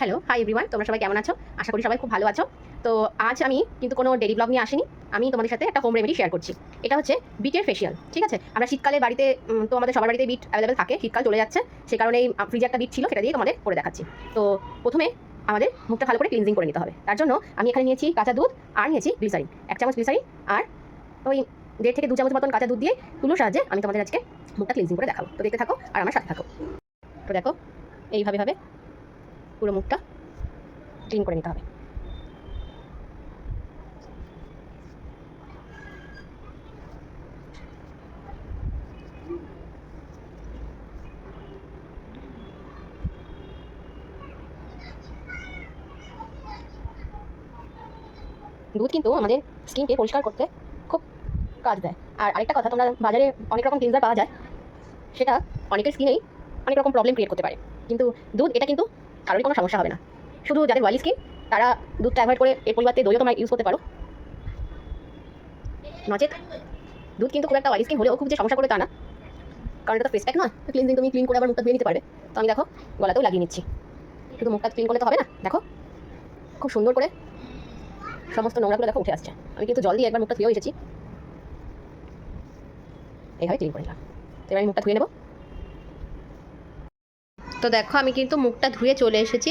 Hello hi everyone তোমরা সবাই কেমন আছো? আশা করি সবাই খুব ভালো আছো। তো আজ আমি কিন্তু কোনো ডেলি ব্লগ নিয়ে আসিনি, আমি তোমাদের সাথে একটা হোম রেমেডি শেয়ার করছি। এটা হচ্ছে বিটের ফেশিয়াল ঠিক আছে? আমরা শীতকালে বাড়িতে তো আমাদের সবার বাড়িতে বিট অ্যাভেলেবেল থাকে, শীতকাল চলে যাচ্ছে, সে কারণে এই ফ্রিজে একটা বিট ছিল, সেটা দিয়ে তোমাদের করে দেখাচ্ছি। তো প্রথমে আমাদের মুখটা ভালো করে ক্লিনজিং করে নিতে হবে। তার জন্য আমি এখানে নিয়েছি কাঁচা দুধ আর নিয়েছি গ্লিসারিন এক চামচ গ্লিসারিন আর ওই দেড় থেকে দু চামচ মতন কাঁচা দুধ দিয়ে তুলোর সাহায্যে আমি তোমাদের আজকে মুখটা ক্লিনজিং করে দেখাবো। তো দেখতে থাকো আর আমার সাথে থাকো। তো দেখো, এইভাবে ভাবে পুরো মুখটা ক্লিন করে নিতে হবে। দুধ কিন্তু আমাদের স্কিনকে পরিষ্কার করতে খুব কাজ দেয়। আর আরেকটা কথা, তোমরা বাজারে অনেক রকম ক্লিনজার পাওয়া যায়, সেটা অনেকের স্কিনেই অনেক রকম প্রবলেম ক্রিয়েট করতে পারে। কিন্তু দুধ, এটা কিন্তু কারোরই কোনো সমস্যা হবে না। শুধু যাদের অয়েলি স্কিন তারা দুধটা অ্যাভয়েড করে এর পরিবর্তে দইও তোমরা ইউজ করতে পারো। নচেত দুধ কিন্তু খুব একটা অয়েলি স্কিন হলেও খুব যে সমস্যা করে তা না। কারণ এটা তো ফেস প্যাক না ক্লিনজিং তুমি ক্লিন করে আবার মুখটা ধুয়ে নিতে পারবে। তো আমি দেখো, গলাতেও লাগিয়ে নিচ্ছি। শুধু মুখটা ক্লিন করলে তো হবে না। দেখো, খুব সুন্দর করে সমস্ত নোংরাগুলো দেখো উঠে আসছে। আমি কিন্তু জল দিয়ে একবার মুখটা ধুয়েও এসেছি। এইভাবে ক্লিন করে নিলাম। তো এবার আমি মুখটা ধুয়ে নেব। তো দেখো, আমি কিন্তু মুখটা ধুয়ে চলে এসেছি।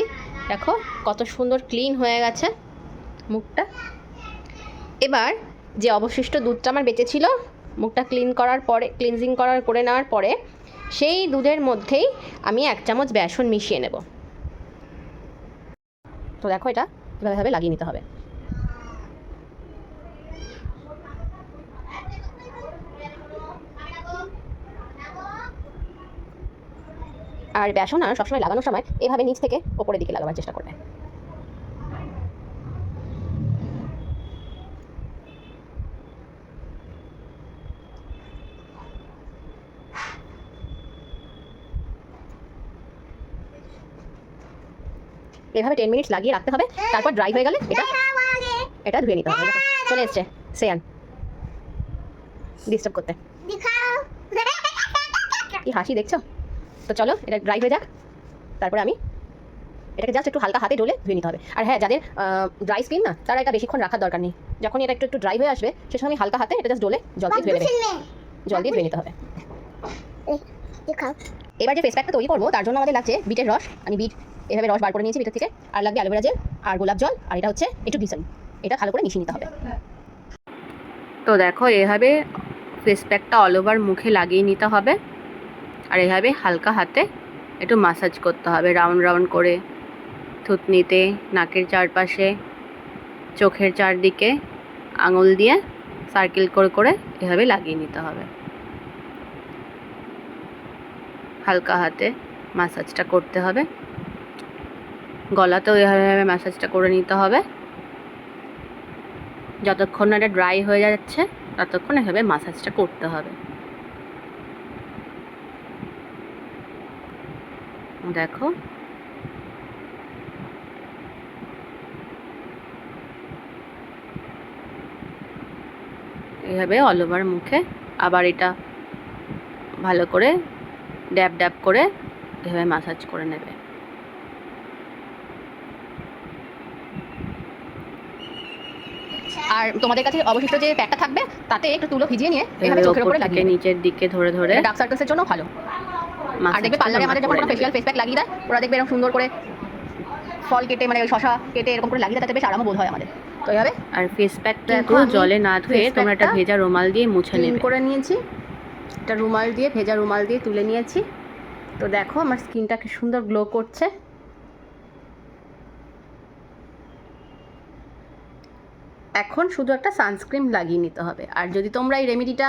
দেখো, কত সুন্দর ক্লিন হয়ে গেছে মুখটা। এবার যে অবশিষ্ট দুধটা আমার বেঁচে ছিল মুখটা ক্লিন করার পরে ক্লিনজিং করার, করে নেওয়ার পরে, সেই দুধের মধ্যেই আমি এক চামচ বেসন মিশিয়ে নেব। তো দেখো এটা এভাবে লাগিয়ে নিতে হবে। আর বেসন সবসময় লাগানোর সময় এভাবে নিচ থেকে ওপরের দিকে লাগাবার চেষ্টা করবে। এভাবে টেন মিনিটস লাগিয়ে রাখতে হবে তারপর ড্রাই হয়ে গেলে এটা এটা ধুয়ে নিতে হবে। চলে এসছে সেয়ান। ডিস্টার্ব করতে। কি হাসি দেখছ? তো চলো এটা ড্রাই হয়ে যাক। তারপরে আমি এটাকে জাস্ট একটু হালকা হাতে ডলে ধুয়ে নিতে হবে। আর হ্যাঁ যাদের ড্রাই স্কিন না তারা এটা বেশিক্ষণ রাখার দরকার নেই। যখন এটা একটু একটু ড্রাই হয়ে আসবে সে সময় হালকা হাতে এটা জাস্ট ডলে জল দিয়ে ধুয়ে নেবে। জল দিয়ে ধুয়ে নিতে হবে। এবার যে ফেস প্যাকটা তৈরি করব তার জন্য আমাদের লাগছে বিটের রস। আমি বিট এভাবে রস বার করে নিয়েছি বিটের থেকে। আর লাগবে অ্যালোভেরা জেল আর গোলাপ জল। আর এটা হচ্ছে একটু গ্লিসারিন এটা ভালো করে মিশিয়ে নিতে হবে। তো দেখো এভাবে ফেস প্যাকটা অল ওভার মুখে লাগিয়ে নিতে হবে। আর এভাবে হালকা হাতে একটু মাসাজ করতে হবে রাউন্ড রাউন্ড করে। থুতনিতে, নাকের চারপাশে, চোখের চারদিকে আঙুল দিয়ে সার্কেল করে করে এভাবে লাগিয়ে নিতে হবে। হালকা হাতে মাসাজটা করতে হবে। গলাতেও এভাবে ম্যাসাজটা করে নিতে হবে। যতক্ষণ না এটা ড্রাই হয়ে যাচ্ছে, ততক্ষণ এভাবে মাসাজটা করতে হবে। দেখো। এইভাবে অল ওভার মুখে। আবার এটা ভালো করে ড্যাব ড্যাব করে এভাবে মাসাজ করে নেবে। আর তোমাদের কাছে অবশিষ্ট যে প্যাকটা থাকবে তাতে একটু তুলো ভিজিয়ে নিয়ে এভাবে চোখের উপরে লাগিয়ে নিচের দিকে ধরে ধরে। ডার্ক সার্কেলসের জন্য ভালো। আর দেখবে পার্লারে আমাদের যখন কোনো নেবে। ফেশিয়াল ফেস প্যাক লাগিয়ে দেয় ওরা দেখবে এরকম সুন্দর করে ফল কেটে মানে শশা কেটে এরকম করে লাগিয়ে দেয় তাতে বেশ আরামও বোধ হয় আমাদের। তো এইভাবে আর ফেস প্যাকটা একটু জলে না ধুয়ে তোমরা একটা ভেজা রুমাল দিয়ে মুছে নেবে। করে নিয়েছি। এটা রুমাল দিয়ে ভেজা রুমাল দিয়ে তুলে নিয়েছি। তো দেখো আমার স্কিনটা কি সুন্দর গ্লো করছে। এখন শুধু একটা সানস্ক্রিন লাগিয়ে নিতে হবে। আর যদি তোমরা এই রেমেডিটা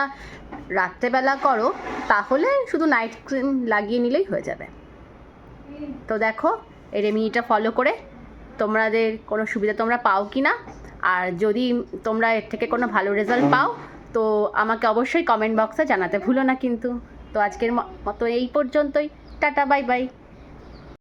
রাত্রেবেলা করো তাহলে শুধু নাইট ক্রিম লাগিয়ে নিলেই হয়ে যাবে। তো দেখো এই রেমিডিটা ফলো করে তোমাদের কোনো সুবিধা তোমরা পাও কি না আর যদি তোমরা এর থেকে কোনো ভালো রেজাল্ট পাও তো আমাকে অবশ্যই কমেন্ট বক্সে জানাতে ভুলো না কিন্তু। তো আজকের মতো এই পর্যন্তই। Tata bye bye